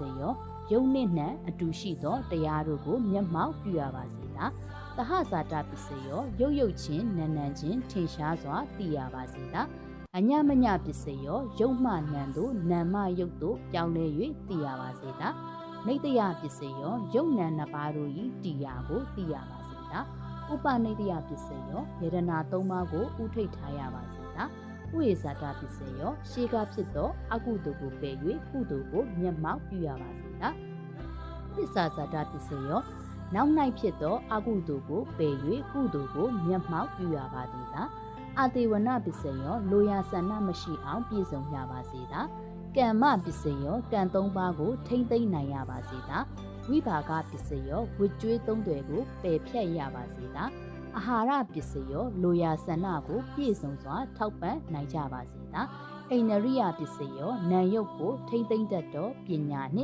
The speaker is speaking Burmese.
စေရောယုံနှင့်နှံအတူရှိသောတရားတို့ကိုမျက်မှောက်ပြုရပါစေသာတဟဇာတပစ္စယောရုပ်ရုပ်ချင်းနံနံချင်းထင်ရှားစွာသိရပါစေသာအညမညပစ္စယောယုံမှနံတို့နံမယုတ်တို့ပြောင်းလဲ၍သိရပါစေသာနေတယပစ္စယောယုံနံနှစ်ပါးတို့၏တရားကိုသိရပါစေသာဥပနိတယပစ္စယောယရနာသုံးပါးကိုဥထိတ်ထားရပါစေသာ ဥေဇာတပစ္စယောရှေးကဖြစ်သောအကုသိုလ်ကိုပယ်၍ကုသိုလ်ကိုမျက်မှောက်ပြုရပါစေသာသစ္စာဇာတပစ္စယောနောက်၌ဖြစ်သောအကုသိုလ်ကိုပယ်၍ကုသိုလ်ကိုမျက်မှောက်ပြုရပါသည်သာ အာတေဝနပစ္စယောလိုရာဆန္ဒမရှိအောင်ပြည့်စုံရပါစေသာကမ္မပစ္စယောကံသုံးပါးကို ထိမ့်သိမ့်နိုင်ရပါစေသာဝိဘာကပစ္စယောဝိကျွေးသုံးတွေကိုပယ်ဖြတ်ရပါစေသာအာဟာရပစ္စယောလိုရာဆန္ဒကို ပြည့်စုံစွာ ထောက်ပံ့နိုင်ကြပါစေသာအိန္ဒရိယပစ္စယောနာယုတ်ကိုထိမ့်သိမ့်တတ်သောပညာနှင့်